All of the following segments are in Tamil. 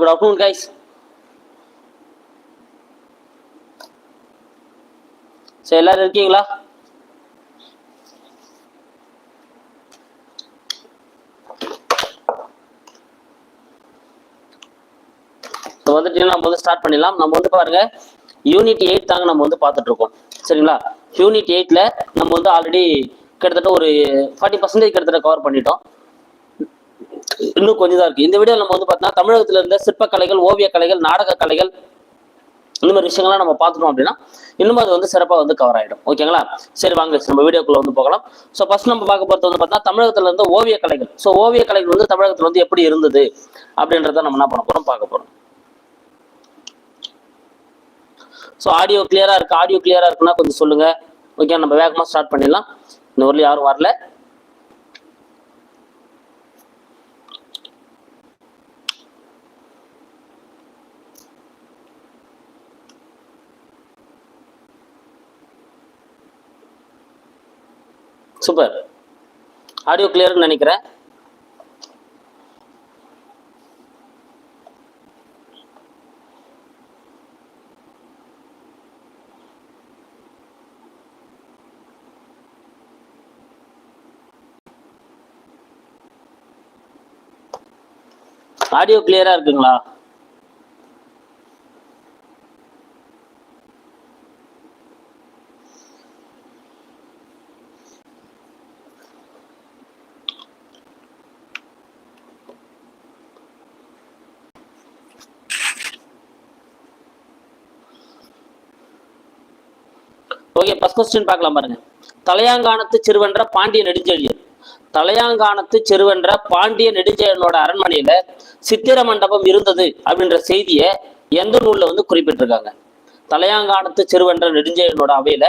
குட் ஆஃப்டர்நூன் கைஸ் சரி எல்லாரும் இருக்கீங்களா? ஸோ வந்துட்டு நம்ம வந்து ஸ்டார்ட் பண்ணிடலாம். நம்ம வந்து பாருங்க யூனிட் எயிட் தாங்க நம்ம வந்து பார்த்துட்டு இருக்கோம். சரிங்களா? யூனிட் எயிட்ல நம்ம வந்து ஆல்ரெடி கிட்டத்தட்ட ஒரு ஃபார்ட்டி பர்சன்டேஜ் கிட்டத்தட்ட கவர் பண்ணிட்டோம். இன்னும் கொஞ்சம் தான் இருக்கு. இந்த வீடியோ நம்ம வந்து பார்த்தீங்கன்னா தமிழகத்துல இருந்த சிற்பக்கலைகள் ஓவிய கலைகள் நாடக கலைகள் இந்த மாதிரி விஷயங்கள்லாம் நம்ம பார்த்துட்டோம் அப்படின்னா இன்னும் அது வந்து சிறப்பாக வந்து கவர் ஆகிடும் ஓகேங்களா சரி வாங்க நம்ம வீடியோக்குள்ள வந்து போகலாம். ஸோ ஃபர்ஸ்ட் நம்ம பார்க்க போகிறது வந்து பார்த்தா தமிழகத்துல இருந்து ஓவிய கலைகள் ஸோ ஓவிய கலைகள் வந்து தமிழகத்துல வந்து எப்படி இருந்தது? அப்படின்றத நம்ம என்ன பண்ண போறோம் பார்க்க போறோம். ஸோ ஆடியோ கிளியரா இருக்கு. ஆடியோ கிளியரா இருக்குன்னா கொஞ்சம் சொல்லுங்க. ஓகே நம்ம வேகமாக ஸ்டார்ட் பண்ணிடலாம். இந்த ஊர்ல யாரும் வரல. சூப்பர் ஆடியோ கிளியர்னு நினைக்கிறேன். ஆடியோ கிளியரா இருக்குங்களா? ஓகே ஃபஸ்ட் கொஸ்டின் பார்க்கலாம் பாருங்க. தலையாங்கானத்து சிறுவன்ற பாண்டிய நெடுஞ்செழியன். தலையாங்கானத்து சிறுவன்ற பாண்டிய நெடுஞ்செழியனோட அரண்மனையில சித்திர மண்டபம் இருந்தது அப்படின்ற செய்தியை எந்த நூல்ல வந்து குறிப்பிட்டிருக்காங்க? தலையாங்கானத்து சிறுவன்ற நெடுஞ்செழியனோட அவையில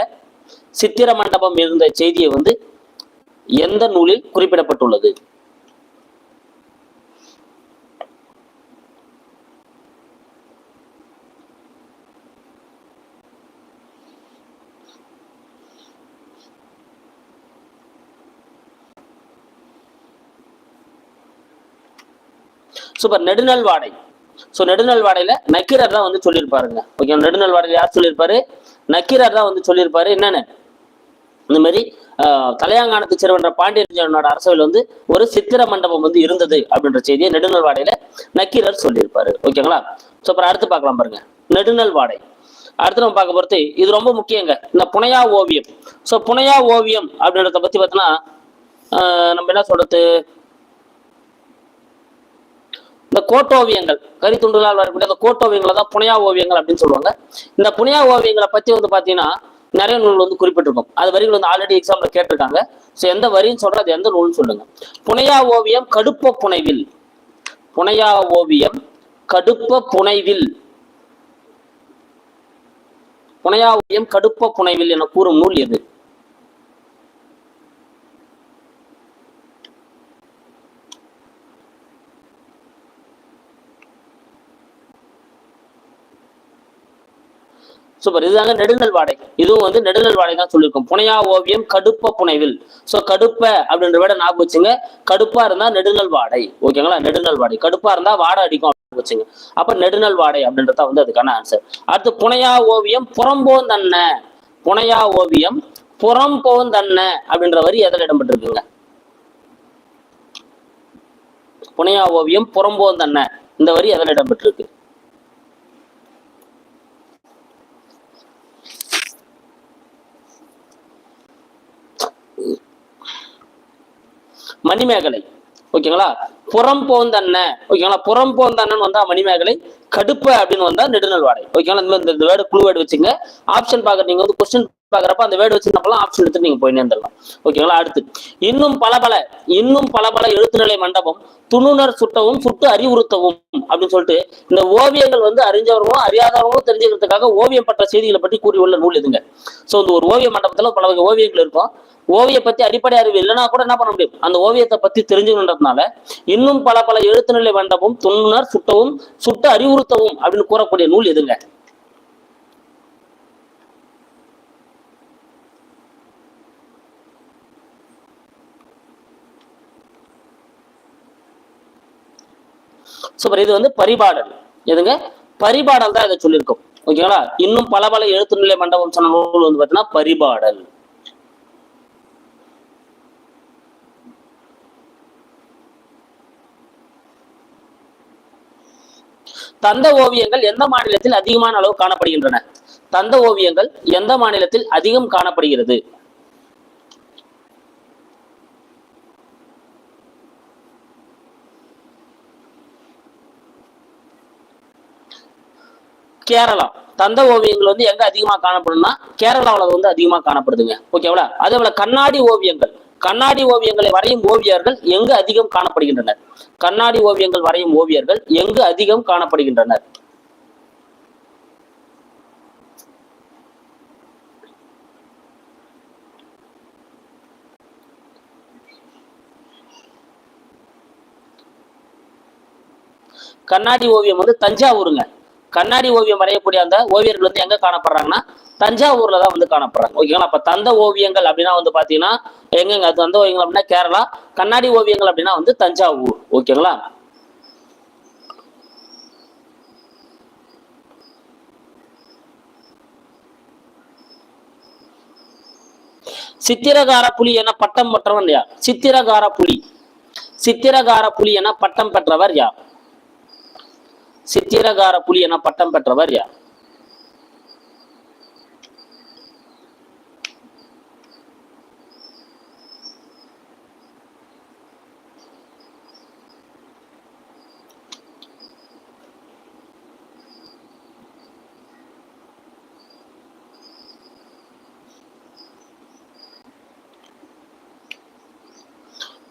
சித்திர மண்டபம் இருந்த செய்தியை வந்து எந்த நூலில் குறிப்பிடப்பட்டுள்ளது? சூப்பர். நெடுநல் வாடை ஸோ நெடுநல் வாடையில நக்கீரர் தான் வந்து சொல்லியிருப்பாருங்க. ஓகே நெடுநல்வாடையில் யார் சொல்லியிருப்பாரு? நக்கீரர் தான் வந்து சொல்லியிருப்பாரு. என்னன்னு? இந்த மாதிரி தலையாங்கானத்து சிறுவன்ற பாண்டியராஜனோட அரசவையில் வந்து ஒரு சித்திர மண்டபம் வந்து இருந்தது அப்படின்ற செய்தியை நெடுநல்வாடையில நக்கீரர் சொல்லியிருப்பாரு. ஓகேங்களா ஸோ அப்புறம் அடுத்து பார்க்கலாம் பாருங்க. நெடுநல் வாடை அடுத்து நம்ம பார்க்க பொறுத்து இது ரொம்ப முக்கியங்க. இந்த புனையா ஓவியம். ஸோ புனையா ஓவியம் அப்படின்றத பத்தி பார்த்தோன்னா நம்ம என்ன சொல்றது? இந்த கோட்டோவியங்கள் கரித்துண்டுகளால் வரக்கூடிய அந்த கோட்டோவியங்களை தான் புனையா ஓவியங்கள் அப்படின்னு சொல்லுவாங்க. இந்த புனையா ஓவியங்களை பத்தி வந்து பாத்தீங்கன்னா நிறைய நூல் வந்து குறிப்பிட்டிருக்கும். அது வரிகள் வந்து ஆல்ரெடி எக்ஸாம்ல கேட்டிருக்காங்க. ஸோ எந்த வரின்னு சொல்றது அது எந்த நூல்னு சொல்லுங்க. புனையா ஓவியம் கடுப்ப புனைவில். புனையா ஓவியம் கடுப்ப புனைவில். புனையா ஓவியம் கடுப்ப புனைவில் என கூறும் நூல் எது? சூப்பர் இதுதாங்க நெடுநல் வாடை. இதுவும் வந்து நெடுநல் வாடை தான் சொல்லியிருக்கோம். புனையா ஓவியம் கடுப்ப புனைவில். சோ கடுப்ப அப்படின்ற விட ஞாபகம் வச்சுங்க. கடுப்பா இருந்தா நெடுநல் வாடை. ஓகேங்களா நெடுநல் வாடை. கடுப்பா இருந்தா வாடை அடிக்கும் வச்சுங்க. அப்ப நெடுநல் வாடை அப்படின்றத வந்து அதுக்கான ஆன்சர் அடுத்து புனையா ஓவியம் புறம்போந்தன்ன புனையா ஓவியம் புறம்போந்தன்ன அப்படின்ற வரி எதில் இடம்பெற்றிருக்குங்க? புனையா ஓவியம் புறம்போந்தன்ன இந்த வரி எதில் இடம்பெற்றிருக்கு? மணிமேகலை. ஓகேங்களா? புறம் போந்தன்ன ஓகேங்களா? புறம் போந்தன்னு வந்தா மணிமேகலை கடுப்பை அப்படின்னு வந்தா நெடுநல் வாடை ஓகேங்களா? இந்த இந்த வேர்டு குழு வேர்டு வச்சுங்க. ஆப்ஷன் பாக்குற நீங்க வந்து கொஸ்டின் பாக்குறப்ப அந்த வேர்டு வச்சு ஆப்ஷன் எடுத்து நீங்க போய் நேர்ந்துடலாம் ஓகேங்களா அடுத்து. இன்னும் பல பல இன்னும் பல பல எழுத்துநிலை மண்டபம் துணுனர் சுட்டவும் சுட்டு அறிவுறுத்தவும் அப்படின்னு சொல்லிட்டு இந்த ஓவியங்கள் வந்து அறிஞ்சவர்களும் அறியாதவர்களும் தெரிஞ்சுக்கிறதுக்காக ஓவியம் பற்ற செய்திகளை பற்றி கூறியுள்ள நூல் எதுங்க சோ இந்த ஒரு ஓவிய மண்டபத்துல பல வகை ஓவியங்கள் இருக்கும். ஓவிய பத்தி அடிப்படை அறிவு இல்லைன்னா கூட என்ன பண்ண முடியும்? அந்த ஓவியத்தை பத்தி தெரிஞ்சுக்கணுன்றதுனால இன்னும் பல பல எழுத்துநிலை மண்டபம் துண்ணுனர் சுட்டவும் சுட்டு அறிவுறுத்தவும் அப்படின்னு கூறக்கூடிய நூல் எதுங்க சூப்பர் இது வந்து பரிபாடல். எதுங்க? பரிபாடல் தான் இதை சொல்லியிருக்கோம். ஓகேங்களா இன்னும் பல பல எழுத்து நிலை மண்டபம் சொன்ன நூல் வந்து பார்த்தீங்கன்னா பரிபாடல். தந்த ஓவியங்கள் எந்த மாநிலத்தில் அதிகமான அளவு காணப்படுகின்றன? தந்த ஓவியங்கள் எந்த மாநிலத்தில் அதிகம் காணப்படுகிறது? கேரளா. தந்த ஓவியங்கள் வந்து எங்க அதிகமா காணப்படும்னா கேரளாவில் வந்து அதிகமா காணப்படுதுங்க. ஓகேவா அதே போல கண்ணாடி ஓவியங்கள். கண்ணாடி ஓவியங்களை வரையும் ஓவியர்கள் எங்கு அதிகம் காணப்படுகின்றனர்? கண்ணாடி ஓவியங்கள் வரையும் ஓவியர்கள் எங்கு அதிகம் காணப்படுகின்றனர்? கண்ணாடி ஓவியம் வந்து தஞ்சாவூருங்க. கண்ணாடி ஓவியம் வரையக்கூடிய அந்த ஓவியர்கள் வந்து எங்க காணப்படுறாங்கன்னா தஞ்சாவூர்ல தான் வந்து காணப்படுறாங்க. ஓகேங்களா? அப்ப தந்த ஓவியங்கள் அப்படின்னா வந்து பாத்தீங்கன்னா எங்கெங்க? அது தந்த ஓவியங்கள் அப்படின்னா கேரளா கண்ணாடி ஓவியங்கள் அப்படின்னா வந்து தஞ்சாவூர். ஓகேங்களா? சித்திரகார புலி என பட்டம் பெற்றவன் யார்? சித்திரகார புலி. சித்திரகார புலி என பட்டம் பெற்றவர் யார்? சித்திரகார புலி என பட்டம் பெற்றவர் யார்?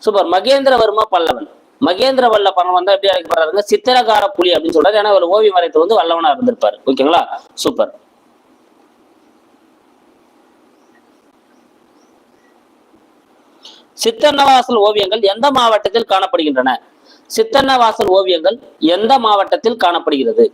சூப்பர். மகேந்திரவர்மா பல்லவன். மகேந்திர வல்ல பணம் வந்து எப்படி அழைக்கப்படுறாருங்க சித்திரகார புலி அப்படின்னு சொல்றாரு. ஏன்னா அவர் ஓவியம் வரைத்து வந்து வல்லவனா இருந்திருப்பாரு. ஓகேங்களா சூப்பர் சித்தன்னவாசல் ஓவியங்கள் எந்த மாவட்டத்தில் காணப்படுகின்றன? சித்தன்னவாசல் ஓவியங்கள் எந்த மாவட்டத்தில் காணப்படுகிறது?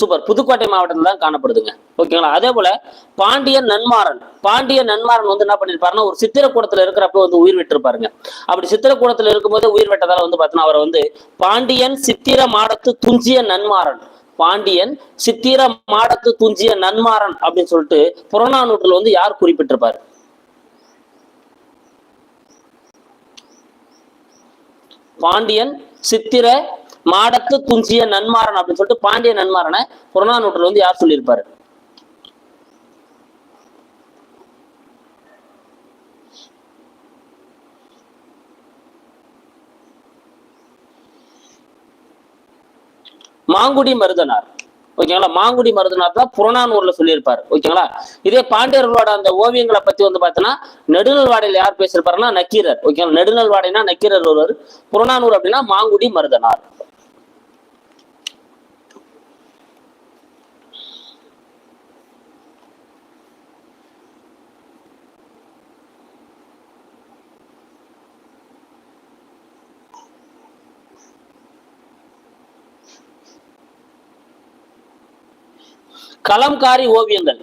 சூப்பர் புதுக்கோட்டை மாவட்டத்தில் தான் காணப்படுதுங்க. ஓகேங்களா? அதே போல பாண்டியன் நன்மாறன் பாண்டியன் நன்மாறன் வந்து என்ன பண்ணிருப்பாருன்னா ஒரு சித்திரக்கூடத்துல இருக்கிறப்ப வந்து உயிர் விட்டுருப்பாருங்க. அப்படி சித்திரக்கூடத்துல இருக்கும்போது உயிர் விட்டதால வந்து பார்த்தீங்கன்னா அவரை வந்து பாண்டியன் சித்திர மாடத்து துஞ்சிய நன்மாறன் பாண்டியன் சித்திர மாடத்து துஞ்சிய நன்மாறன் அப்படின்னு சொல்லிட்டு புறநானூற்றில் வந்து யார் குறிப்பிட்டிருப்பாரு? பாண்டியன் சித்திர மாடத்து துஞ்சிய நன்மாறன் அப்படின்னு சொல்லிட்டு பாண்டிய நன்மாறனை புறநானூற்றில் வந்து யார் சொல்லியிருப்பாரு? மாங்குடி மருதனார். ஓகேங்களா? மாங்குடி மருதனார் தான் புறநானூர்ல சொல்லியிருப்பாரு. ஓகேங்களா? இதே பாண்டியர்களோட அந்த ஓவியங்களை பத்தி வந்து பார்த்தோன்னா நெடுநல்வாடையில் யார் பேசியிருப்பாருன்னா நக்கீரர். ஓகேங்களா? நெடுநல்வாடைனா நக்கீரர் ஒருவர். புறநானூர் அப்படின்னா மாங்குடி மருதனார். கலம்காரி ஓவியங்கள்.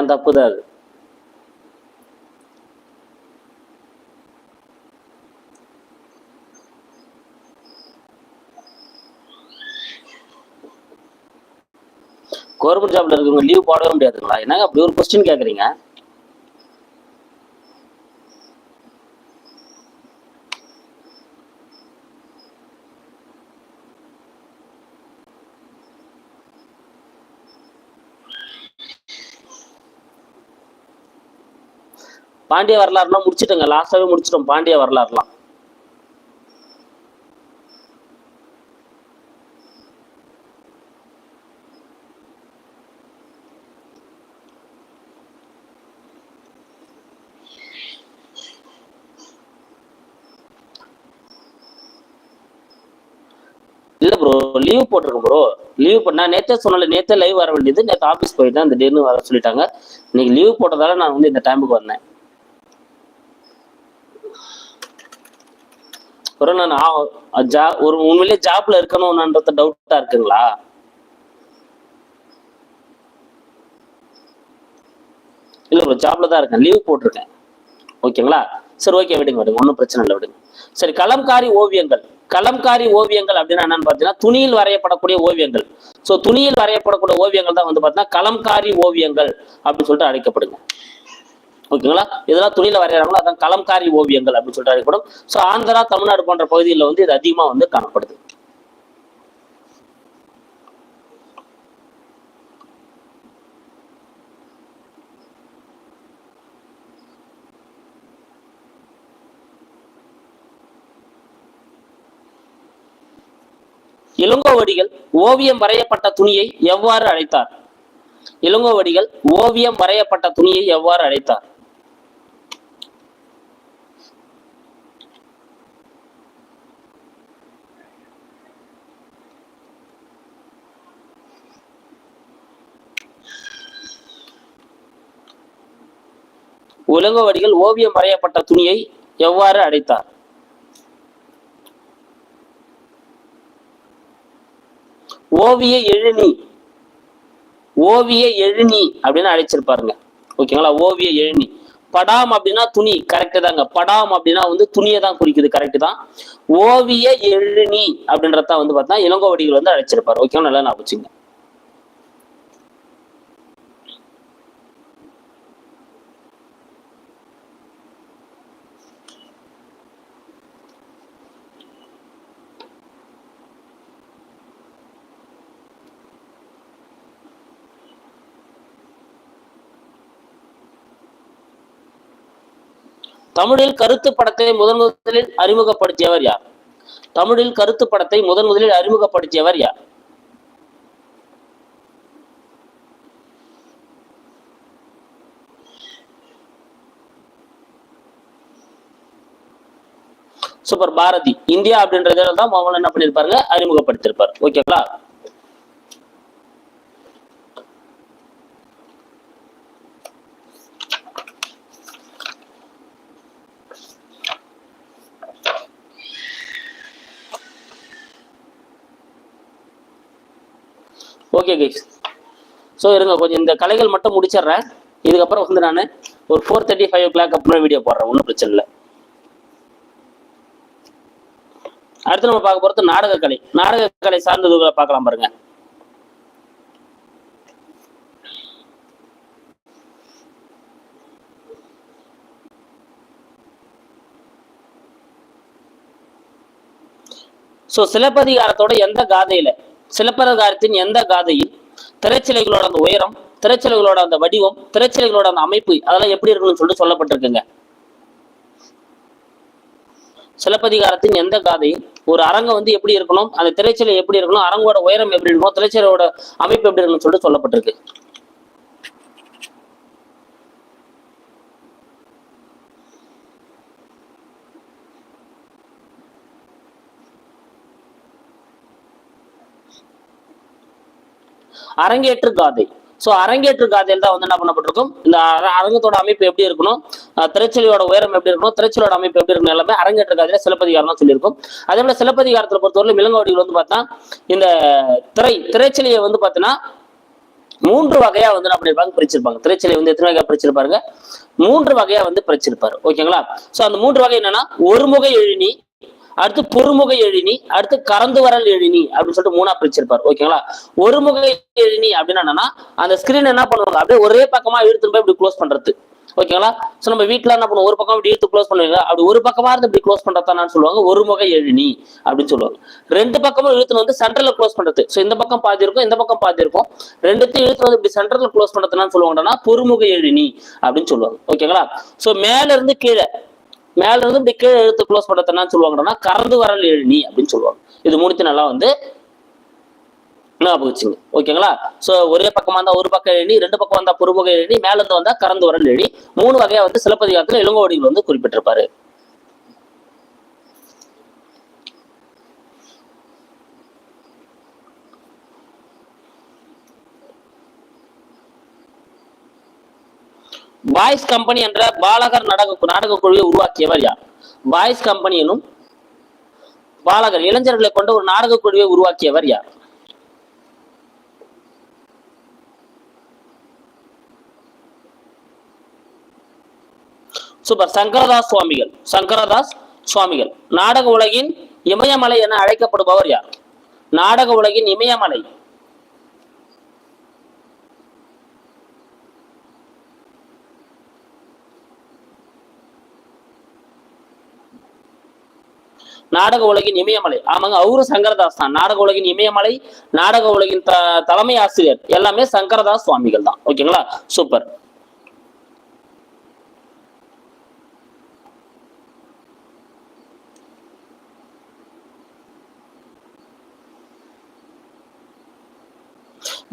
ஏன் தப்பு தான் அது கவர்மெண்ட் ஜாப்ல இருக்கிறவங்க லீவ் போடவே முடியாதுங்களா என்னங்க அப்படி ஒரு கொஸ்டின் கேக்குறீங்க பாண்டிய வரலாறுலாம் முடிச்சிட்டோங்க. லாஸ்டாவே முடிச்சிட்டோம் பாண்டிய வரலாறுலாம். இல்ல ப்ரோ லீவ் போட்டிருக்கேன் ப்ரோ லீவ் இப்போ நான் நேற்றே சொன்னல நேற்றே லைவ் வர வேண்டியது. நேற்று ஆஃபீஸ் போயிட்டேன் அந்த டேன்னு வர சொல்லிட்டாங்க. இன்னைக்கு லீவ் போட்டதால நான் வந்து இந்த டைமுக்கு வந்தேன். ப்ரோ நான் ஜா ஒரு உண்மையிலேயே ஜாப்ல இருக்கணும்ன்றது டவுட்டா இருக்குங்களா? இல்ல ப்ரோ ஜாப்ல தான் இருக்கேன். லீவ் போட்டிருக்கேன். ஓகேங்களா? சரி ஓகே விடுங்க விடுங்க. ஒன்றும் பிரச்சனை இல்லை விடுங்க. சரி கலம்காரி ஓவியங்கள். கலம்காரி ஓவியங்கள் அப்படின்னா என்னன்னு பார்த்தீங்கன்னா துணியில் வரையப்படக்கூடிய ஓவியங்கள். ஸோ துணியில் வரையப்படக்கூடிய ஓவியங்கள் தான் வந்து பார்த்தீங்கன்னா கலம்காரி ஓவியங்கள் அப்படின்னு சொல்லிட்டு அழைக்கப்படுங்க. ஓகேங்களா இதெல்லாம் துணியில வரைகிறாங்களோ அதான் கலம்காரி ஓவியங்கள் அப்படின்னு சொல்லிட்டு அழைக்கப்படும் ஸோ ஆந்திரா தமிழ்நாடு போன்ற பகுதிகளில் வந்து இது அதிகமா வந்து காணப்படுது. இளங்கோவடிகள் ஓவியம் வரையப்பட்ட துணியை எவ்வாறு அழைத்தார்? இளங்கோவடிகள் ஓவியம் வரையப்பட்ட துணியை எவ்வாறு அழைத்தார்? இளங்கோவடிகள் ஓவியம் வரையப்பட்ட துணியை எவ்வாறு அடைத்தார்? ஓவிய எழுநி. ஓவிய எழுநி அப்படின்னு அழைச்சிருப்பாருங்க ஓகேங்களா ஓவிய எழுநி. படாம் அப்படின்னா துணி கரெக்ட் தாங்க. படாம் அப்படின்னா வந்து துணியை தான் குறிக்குது கரெக்ட் தான். ஓவிய எழுநி அப்படின்றத வந்து பார்த்தா இளங்கோவடிகள் வந்து அழைச்சிருப்பாரு ஓகேவா நல்லா நான் வச்சுங்க தமிழில் கருத்து படத்தை முதன் முதலில் அறிமுகப்படுத்தியவர் யார்? தமிழில் கருத்து படத்தை முதன் முதலில் அறிமுகப்படுத்தியவர் யார்? சூப்பர் பாரதி. இந்தியா அப்படின்றதுல தான் முதல்ல என்ன பண்ணிருப்பாருங்க அறிமுகப்படுத்திருப்பார் ஓகேங்களா? ஓகே கைஸ் ஸோ இருங்க கொஞ்சம் இந்த கலைகள் மட்டும் முடிச்சிடுறேன். இதுக்கப்புறம் வந்து நான் ஒரு four thirty five o'clock அப்புறம் வீடியோ போடுறேன். ஒன்றும் பிரச்சனை இல்லை. அடுத்து நம்ம பார்க்க போகிறது நாடகக்கலை. நாடகக்கலை சார்ந்ததுகளை பார்க்கலாம் பாருங்க. ஸோ சிலப்பதிகாரத்தோட எந்த காதையில? சிலப்பதிகாரத்தின் எந்த காதையில் திரைச்சிலைகளோட அந்த உயரம் திரைச்சிலைகளோட அந்த வடிவம் திரைச்சிலைகளோட அந்த அமைப்பு அதெல்லாம் எப்படி இருக்கணும்னு சொல்லிட்டு சொல்லப்பட்டிருக்குங்க. சிலப்பதிகாரத்தின் எந்த காதையும் ஒரு அரங்கம் வந்து எப்படி இருக்கணும் அந்த திரைச்சிலை எப்படி இருக்கணும் அரங்கோட உயரம் எப்படி இருக்கணும் திரைச்சிலையோட அமைப்பு எப்படி இருக்கணும்னு சொல்லிட்டு சொல்லப்பட்டிருக்கு. அரங்கேற்று காதை ஸோ அரங்கேற்று காதையில் தான் வந்து என்ன பண்ணப்பட்டிருக்கும்? இந்த அரங்கத்தோட அமைப்பு எப்படி இருக்கணும்? திரைச்சலியோட உயரம் எப்படி இருக்கணும்? திரைச்சலோட அமைப்பு எப்படி இருக்கணும்? எல்லாமே அரங்கேற்று காதையில சிலப்பதிகாரம் தான் சொல்லியிருக்கும். அதே போல சிலப்பதிகாரத்தில் பொறுத்தவரை இளங்கோடிகள் வந்து பார்த்தா இந்த திரை திரைச்சலியை வந்து பார்த்தீங்கன்னா மூன்று வகையா வந்து என்ன பண்ணிருப்பாங்க பிரிச்சிருப்பாங்க. திரைச்சலை வந்து எத்தனை வகையா பிரிச்சிருப்பாருங்க? மூன்று வகையா வந்து பிரிச்சிருப்பாரு. ஓகேங்களா? சோ அந்த மூன்று வகை என்னன்னா ஒருமுக எழுநி அடுத்து பொறுமுக எழினி அடுத்து கறந்து வரல் எழினி அப்படின்னு சொல்லிட்டு மூணா பிரிச்சிருப்பார். ஓகேங்களா? ஒருமுக எழினி அப்படின்னு என்னன்னா அந்த ஸ்கிரீன் என்ன பண்ணுவாங்க? அப்படியே ஒரே பக்கமா இழுத்துட்டு போய் இப்படி க்ளோஸ் பண்றது. ஓகேங்களா? சோ நம்ம வீட்ல என்ன பண்ணுவோம்? ஒரு பக்கம் இப்படி இழுத்து க்ளோஸ் பண்ணுவீங்க அப்படி ஒரு பக்கமா இருந்து இப்படி க்ளோஸ் பண்றதான்னு சொல்லுவாங்க? ஒருமுக எழுநி அப்படின்னு சொல்லுவாங்க. ரெண்டு பக்கமும் இழுத்துன்னு வந்து சென்டர்ல க்ளோஸ் பண்றது. சோ இந்த பக்கம் பாதி இருக்கும் இந்த பக்கம் பாதி இருக்கும். ரெண்டுத்தையும் இழுத்து வந்து இப்படி சென்டர்ல க்ளோஸ் பண்றதுன்னு சொல்லுவாங்கன்னா பொறுமுக எழுநி அப்படின்னு சொல்லுவாங்க. ஓகேங்களா? சோ மேல இருந்து கீழே மேல இருந்து இப்படி கீழே எழுத்து க்ளோஸ் பண்றதுன்னு சொல்லுவாங்கன்னா கறந்து வரல் எழுநி அப்படின்னு சொல்லுவாங்க. இது மூணுத்தி நல்லா வந்து ஞாபகம் வச்சுங்க ஓகேங்களா? சோ ஒரே பக்கமா இருந்தா ஒரு பக்கம் எழுநி ரெண்டு பக்கம் வந்தா பொறுமுக எழுநி மேல இருந்து வந்தா கறந்து வரல் எழுதி மூணு வகையா வந்து சிலப்பதிகாரத்துல இளங்கோவடிகள் வந்து குறிப்பிட்டிருப்பாரு. பாய்ஸ் கம்பெனி என்ற பாலகர் நாடக நாடக குழுவை உருவாக்கியவர் யார்? பாய்ஸ் கம்பெனி எனும் பாலகர் இளைஞர்களை கொண்ட ஒரு நாடக குழுவை உருவாக்கியவர் யார்? சூப்பர். சங்கரதாஸ் சுவாமிகள். சங்கரதாஸ் சுவாமிகள். நாடக உலகின் இமயமலை என அழைக்கப்படுபவர் யார்? நாடக உலகின் இமயமலை. நாடக உலகின் இமயமலை. ஆமாங்க அவரும் சங்கரதாஸ் தான். நாடக உலகின் இமயமலை நாடக உலகின் த தலைமை ஆசிரியர். எல்லாமே சங்கரதாஸ் சுவாமிகள் தான். ஓகேங்களா? சூப்பர்.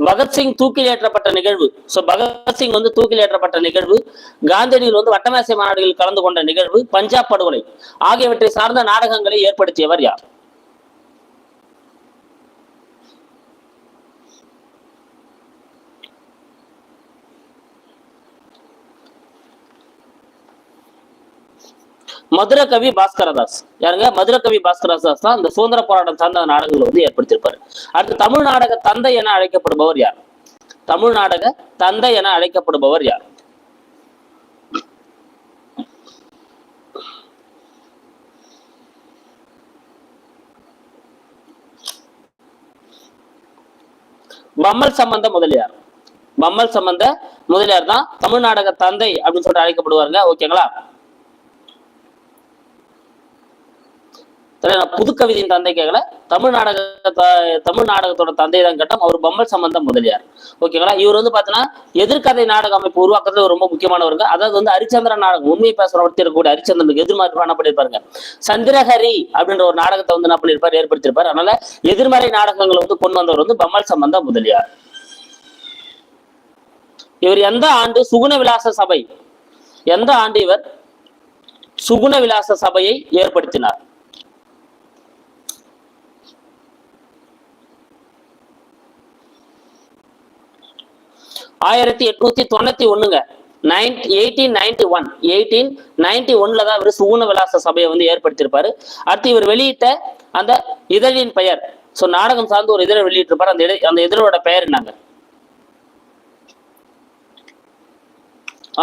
பகத்சிங் தூக்கில் ஏற்றப்பட்ட நிகழ்வு. சோ பகத்சிங் வந்து தூக்கில் ஏற்றப்பட்ட நிகழ்வு. காந்தியடிகள் வந்து வட்டமேசை மாநாடுகளில் கலந்து கொண்ட நிகழ்வு. பஞ்சாப் படுகொலை ஆகியவற்றை சார்ந்த நாடகங்களை ஏற்படுத்தியவர் யார்? மதுர கவி பாஸ்கரதாஸ் யாருங்க? மதுர கவி பாஸ்கரதாஸ் தான் இந்த சுதந்திர போராட்டம் சார்ந்த நாடகங்களை வந்து ஏற்படுத்தியிருப்பாரு. அடுத்து தமிழ் நாடக தந்தை என அழைக்கப்படுபவர் யார்? தமிழ் நாடக தந்தை என அழைக்கப்படுபவர் யார்? பம்மல் சம்பந்த முதலியார். பம்மல் சம்பந்த முதலியார் தான் தமிழ் நாடக தந்தை அப்படின்னு சொல்லிட்டு அழைக்கப்படுவாருங்க. ஓகேங்களா சரி, நான் புது கவிதையின் தந்தை கேட்கல தமிழ் நாடக தமிழ் நாடகத்தோட தந்தை தான் கேட்டோம். அவர் பம்மல் சம்பந்தம் முதலியார். ஓகேங்களா இவர் வந்து பாத்தீங்கன்னா எதிர்கதை நாடக அமைப்பு உருவாக்குறதுல ரொம்ப முக்கியமானவருங்க. அதாவது வந்து ஹரிச்சந்திரன் நாடகம் உண்மை பேசுறவர்த்தி இருக்கக்கூடிய ஹரிச்சந்திரனுக்கு எதிர்மாறு என்ன பண்ணிருப்பாருங்க? சந்திரஹரி அப்படின்ற ஒரு நாடகத்தை வந்து என்ன பண்ணிருப்பாரு? ஏற்படுத்தியிருப்பாரு அதனால எதிர்மறை நாடகங்களை வந்து கொண்டு வந்தவர் வந்து பம்மல் சம்பந்தம் முதலியார். இவர் எந்த ஆண்டு சுகுண விலாச சபை எந்த ஆண்டு இவர் சுகுண விலாச சபையை ஏற்படுத்தினார்? ஆயிரத்தி எட்நூத்தி தொண்ணூத்தி ஒண்ணுங்க. Nine eighteen ninety one eighteen ninety ஒன்ல தான் இவர் சுகுண விலாச சபையை வந்து ஏற்படுத்தியிருப்பாரு. அடுத்து இவர் வெளியிட்ட அந்த இதழின் பெயர். சோ நாடகம் சார்ந்து ஒரு இதழை வெளியிட்டிருப்பாரு. அந்த இதழ் அந்த இதழோட பெயர் என்னங்க?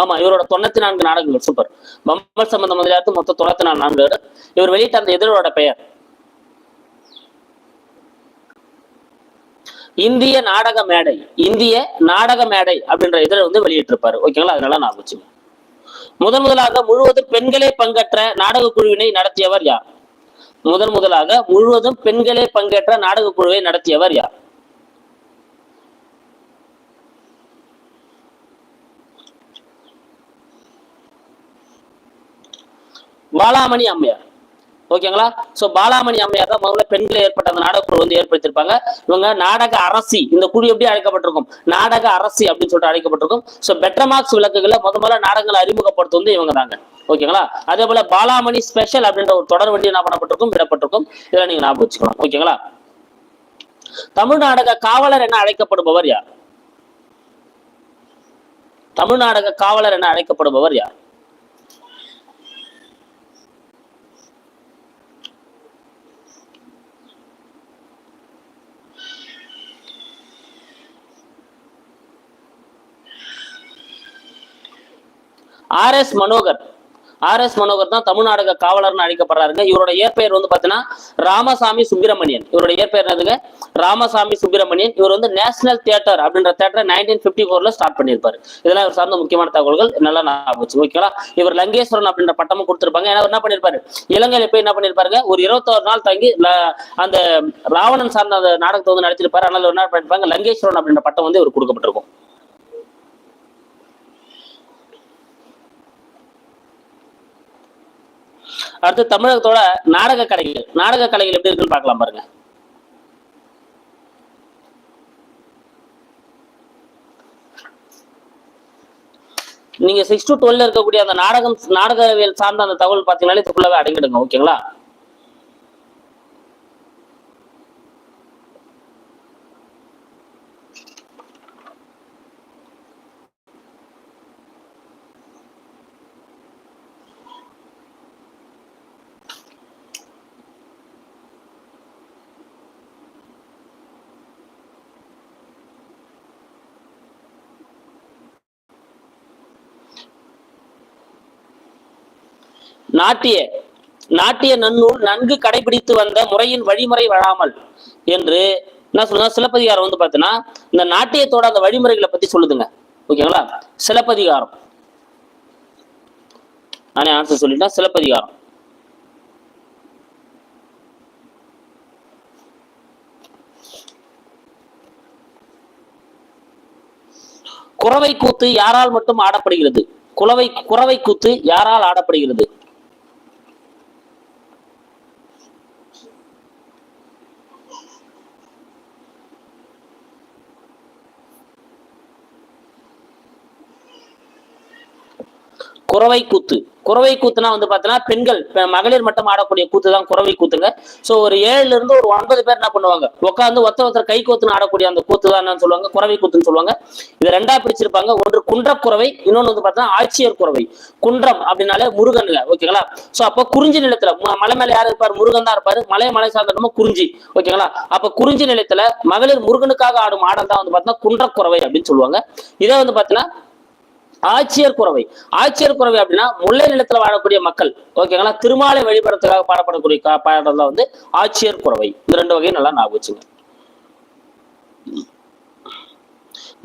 ஆமா இவரோட தொண்ணூத்தி நான்கு நாடகங்கள். சூப்பர். பம்பல் சம்பந்த முதலியாருக்கு மொத்தம் தொண்ணூத்தி நாலு நான்கு இவர் வெளியிட்ட அந்த இதழோட பெயர். இந்திய நாடக மேடை இந்திய நாடக மேடை அப்படின்ற இதழை வந்து வெளியிட்டிருப்பாரு. ஓகேங்களா? அதனால நான் வச்சுங்க முதன் முதலாக முழுவதும் பெண்களே பங்கேற்ற நாடக குழுவினை நடத்தியவர் யார்? முதன் முதலாக முழுவதும் பெண்களே பங்கேற்ற நாடக குழுவை நடத்தியவர் யார்? வாலாமணி அம்மையார். ஓகேங்களா? சோ பாலாமணி அம்மையார் தான் முதல்ல பெண்களை ஏற்பட்ட அந்த நாடக குழு வந்து ஏற்படுத்தியிருப்பாங்க. இவங்க நாடக அரசி இந்த குழு எப்படி அழைக்கப்பட்டிருக்கும்? நாடக அரசி அப்படின்னு சொல்லிட்டு அழைக்கப்பட்டிருக்கும். சோ பெட்டர் மார்க்ஸ் விளக்குகளை முத முதல்ல நாடகங்களை அறிமுகப்படுத்த வந்து இவங்க தாங்க. ஓகேங்களா? அதே போல பாலாமணி ஸ்பெஷல் அப்படின்ற ஒரு தொடர் வண்டி என்ன பண்ணப்பட்டிருக்கும்? விடப்பட்டிருக்கும். இதெல்லாம் நீங்க ஞாபகம் வச்சுக்கலாம் ஓகேங்களா? தமிழ் நாடக காவலர் என அழைக்கப்படுபவர் யார்? தமிழ் நாடக காவலர் என அழைக்கப்படுபவர் யார்? R S Manohar. R S Manohar தான் தமிழ்நாடக காவலர்னு அழைக்கப்படுறாருங்க. இவரோட இயற்பெயர் வந்து பாத்தீங்கன்னா ராமசாமி சுப்பிரமணியன். இவரோட இயற்பெயர் என்னதுங்க? ராமசாமி சுப்பிரமணியன். இவர் வந்து நேஷனல் தியேட்டர் அப்படின்ற தியேட்டர் நைன்டீன் பிப்டி ஃபோர்ல ஸ்டார்ட் பண்ணியிருப்பாரு. இதெல்லாம் இவர் சார்ந்த முக்கியமான தகவல்கள் நல்லா ஞாபகம் வச்சு ஓகேங்களா இவர் லங்கேஸ்வரன் அப்படின்ற பட்டமும் கொடுத்திருப்பாங்க. ஏன்னா என்ன பண்ணிருப்பாரு இலங்கையில போய் என்ன பண்ணிருப்பாருங்க ஒரு இருபத்தோரு நாள் தங்கி அந்த ராவணன் சார்ந்த அந்த நாடகத்தை வந்து நடிச்சிருப்பாரு. அதனால என்ன பண்ணிருப்பாங்க லங்கேஸ்வரன் அப்படின்ற பட்டம் வந்து இவர் கொடுக்கப்பட்டிருக்கும். அடுத்து தமிழகத்தோட நாடக கலைகள் நாடக கலைகள் எப்படி இருக்குன்னு பார்க்கலாம் பாருங்க. நீங்க சிக்ஸ் டு டுவெல்ல இருக்கக்கூடிய அந்த நாடகம் நாடகவியல் சார்ந்த அந்த தகவல் பார்த்தீங்கன்னாலே இதுக்குள்ளவே அடங்கிடுங்க ஓகேங்களா? நாட்டிய நாட்டிய நன்னூல் நன்கு கடைபிடித்து வந்த முறையின் வழிமுறை வழாமல் என்று என்ன சொல்லுங்க சிலப்பதிகாரம் வந்து பார்த்தீங்கன்னா இந்த நாட்டியத்தோட அந்த வழிமுறைகளை பத்தி சொல்லுதுங்க. ஓகேங்களா? சிலப்பதிகாரம். நானே ஆன்சர் சொல்லிட்டேன் சிலப்பதிகாரம். குறவை கூத்து யாரால் மட்டும் ஆடப்படுகிறது? குலவை குறவை கூத்து யாரால் ஆடப்படுகிறது? குறவை கூத்து. குறவை கூத்துனா வந்து பாத்தீங்கன்னா பெண்கள் மகளிர் மட்டும் ஆடக்கூடிய கூத்து தான் குறவை கூத்துங்க. சோ ஒரு ஏழுல இருந்து ஒரு ஒன்பது பேர் என்ன பண்ணுவாங்க? உட்காந்து ஒருத்தர் ஒருத்தர் கை கூத்துன்னு ஆடக்கூடிய அந்த கூத்து தான் என்னன்னு சொல்லுவாங்க குறவை கூத்துன்னு சொல்லுவாங்க. இது ரெண்டா பிரிச்சிருப்பாங்க. ஒன்று குன்றக் குறவை இன்னொன்னு வந்து பார்த்தீங்கன்னா ஆட்சியர் குறவை. குன்றம் அப்படின்னாலே முருகன்ல ஓகேங்களா சோ அப்போ குறிஞ்சி நிலத்துல மலை மேல யார் இருப்பார்? முருகன் தான் இருப்பாரு. மலை மலை சார்ந்தமா குறிஞ்சி ஓகேங்களா அப்ப குறிஞ்சி நிலத்துல மகளிர் முருகனுக்காக ஆடும் ஆடம் தான் வந்து பார்த்தீங்கன்னா குன்றக் குறவை அப்படின்னு சொல்லுவாங்க. இதை வந்து பார்த்தீங்கன்னா ஆட்சியர் குறவை. ஆட்சியர் குறவை அப்படின்னா முல்லை நிலத்துல வாழக்கூடிய மக்கள். ஓகேங்களா திருமாலை வழிபடத்துக்காக பாடப்படக்கூடிய பாடல் தான் வந்து ஆட்சியர் குறவை. இந்த ரெண்டு வகையும் நல்லா ஞாபகம் வச்சுங்க.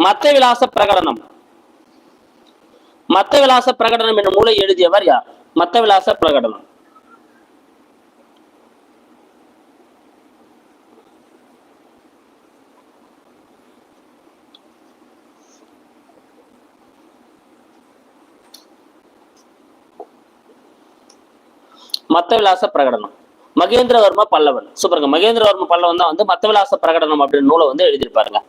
மத்த விலாச பிரகடனம். மத்த விலாச பிரகடனம் என்னும் நூலை எழுதியவர் யார்? மத்த விலாச பிரகடனம். மத்த விலாச பிரகடனம். மகேந்திரவர்ம பல்லவன். சூப்பருங்க மகேந்திரவர்ம பல்லவன் தான் வந்து மத்த விலாச பிரகடனம் அப்படின்னு நூலை வந்து எழுதியிருப்பாருங்க.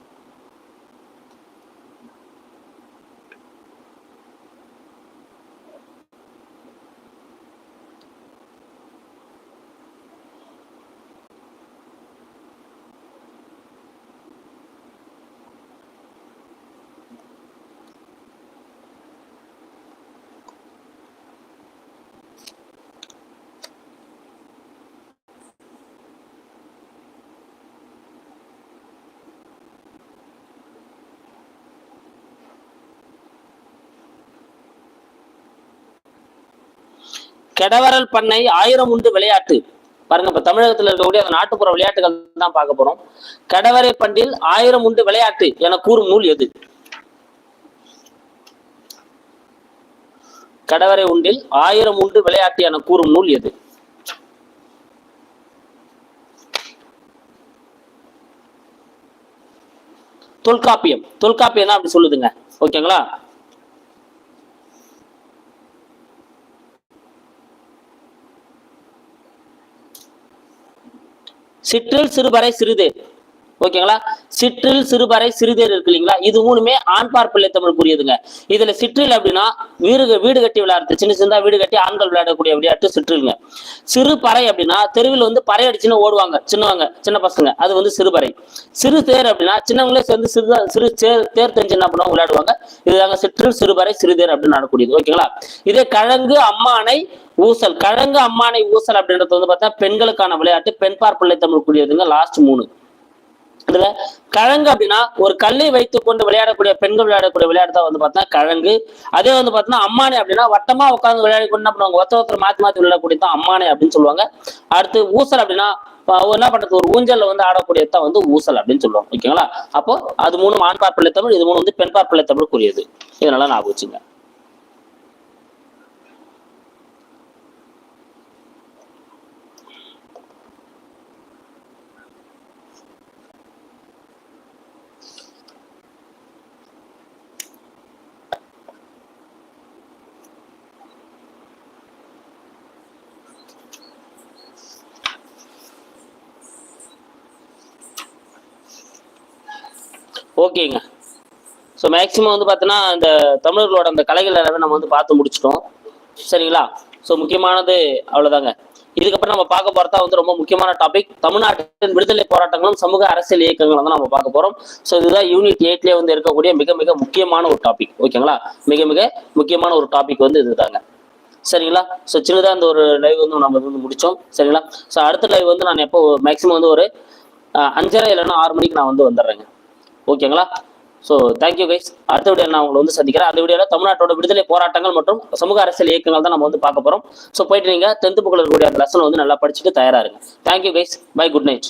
கெடவரல் பண்ணை ஆயிரம் உண்டு விளையாட்டு. பாருங்க இப்ப தமிழகத்துல இருக்கக்கூடிய அந்த நாட்டுப்புற விளையாட்டுகள் தான் பார்க்க போறோம். கடவரை பண்டில் ஆயிரம் உண்டு விளையாட்டு என கூறும் நூல் எது? கடவரை உண்டில் ஆயிரம் உண்டு விளையாட்டு என கூறும் நூல் எது? தொல்காப்பியம். தொல்காப்பியம் தான் அப்படி சொல்லுதுங்க. ஓகேங்களா? சிற்றில் சிறுபறை சிறிது. ஓகேங்களா? சிற்றில் சிறுபறை சிறுதேர் இருக்கு இல்லைங்களா? இது மூணுமே ஆண்பார் பிள்ளை தமிழ் புரியுதுங்க இதுல சிற்றில் அப்படின்னா வீடு வீடு கட்டி விளையாடுறது. சின்ன சின்னதா வீடு கட்டி ஆண்கள் விளையாடக்கூடிய விளையாட்டு சிற்றில்ங்க. சிறு பறை அப்படின்னா தெருவில் வந்து பறை அடிச்சுன்னு ஓடுவாங்க சின்னவங்க சின்ன பசங்க. அது வந்து சிறுபறை. சிறு தேர் அப்படின்னா சின்னவங்களே சேர்ந்து சிறு சிறு தேர் தேர் தெரிஞ்சு என்ன பண்ணுவாங்க? விளையாடுவாங்க. இதுதாங்க சிற்றில் சிறுபறை சிறுதேர் அப்படின்னு நடக்கூடியது. ஓகேங்களா? இதே கழங்கு அம்மானை ஊசல். கழங்கு அம்மானை ஊசல் அப்படின்றது வந்து பார்த்தா பெண்களுக்கான விளையாட்டு பெண்பார் பிள்ளை தமிழ் கூடியதுங்க லாஸ்ட் மூணு. இதுல கழங்கு அப்படின்னா ஒரு கல்லை வைத்துக் கொண்டு விளையாடக்கூடிய பெண்கள் விளையாடக்கூடிய விளையாட்டு தான் வந்து பார்த்தா கழங்கு. அதே வந்து பார்த்தீங்கன்னா அம்மானை அப்படின்னா வட்டமா உட்காந்து விளையாடி கொண்டு என்ன பண்ணுவாங்க? ஒருத்தர் ஒருத்தர் மாத்தி மாத்தி விளையாடக்கூடிய தான் அம்மானை அப்படின்னு சொல்லுவாங்க. அடுத்து ஊசல் அப்படின்னா என்ன பண்றது? ஒரு ஊஞ்சல்ல வந்து ஆடக்கூடியது தான் வந்து ஊசல் அப்படின்னு சொல்லுவாங்க. ஓகேங்களா? அப்போ அது மூணு ஆண் பார்ப்பிள்ளை தமிழ் இது மூணு வந்து பெண் பார்ப்பிள்ளை தமிழ் கூறியது. இதனால ஞாபகம் வச்சுங்க ஓகேங்க. ஸோ மேக்ஸிமம் வந்து பார்த்தீங்கன்னா இந்த தமிழர்களோட அந்த கலைகள் எல்லாமே நம்ம வந்து பார்த்து முடிச்சிட்டோம். சரிங்களா? ஸோ முக்கியமானது அவ்வளோதாங்க இதுக்கப்புறம் நம்ம பார்க்க போறதா வந்து ரொம்ப முக்கியமான டாபிக் தமிழ்நாட்டின் விடுதலை போராட்டங்களும் சமூக அரசியல் இயக்கங்களும் தான் நம்ம பார்க்க போறோம். ஸோ இதுதான் யூனிட் எயிட்லேயே வந்து இருக்கக்கூடிய மிக மிக முக்கியமான ஒரு டாபிக் ஓகேங்களா? மிக மிக முக்கியமான ஒரு டாபிக் வந்து இதுதாங்க. சரிங்களா? ஸோ சின்னதாக இந்த ஒரு லைவ் வந்து நம்ம வந்து முடித்தோம் சரிங்களா? ஸோ அடுத்த லைவ் வந்து நான் எப்போ மேக்ஸிமம் வந்து ஒரு அஞ்சரை இல்லைன்னா ஆறு மணிக்கு நான் வந்து வந்துடுறேங்க. ஓகேங்களா? ஸோ தேங்க்யூ கைஸ் அடுத்த வீடியோ நான் உங்களை வந்து சந்திக்கிறேன். அந்த வீடியோவில் தமிழ்நாட்டோட விடுதலை போராட்டங்கள் மற்றும் சமூக அரசியல் இயக்கங்கள் தான் நம்ம வந்து பார்க்க போகிறோம் ஸோ போயிட்டு நீங்கள் டென்த்து புக்கில் இருக்கக்கூடிய அந்த லெசன் வந்து நல்லா படிச்சுட்டு தயாராக இருங்க. Thank you guys bye good night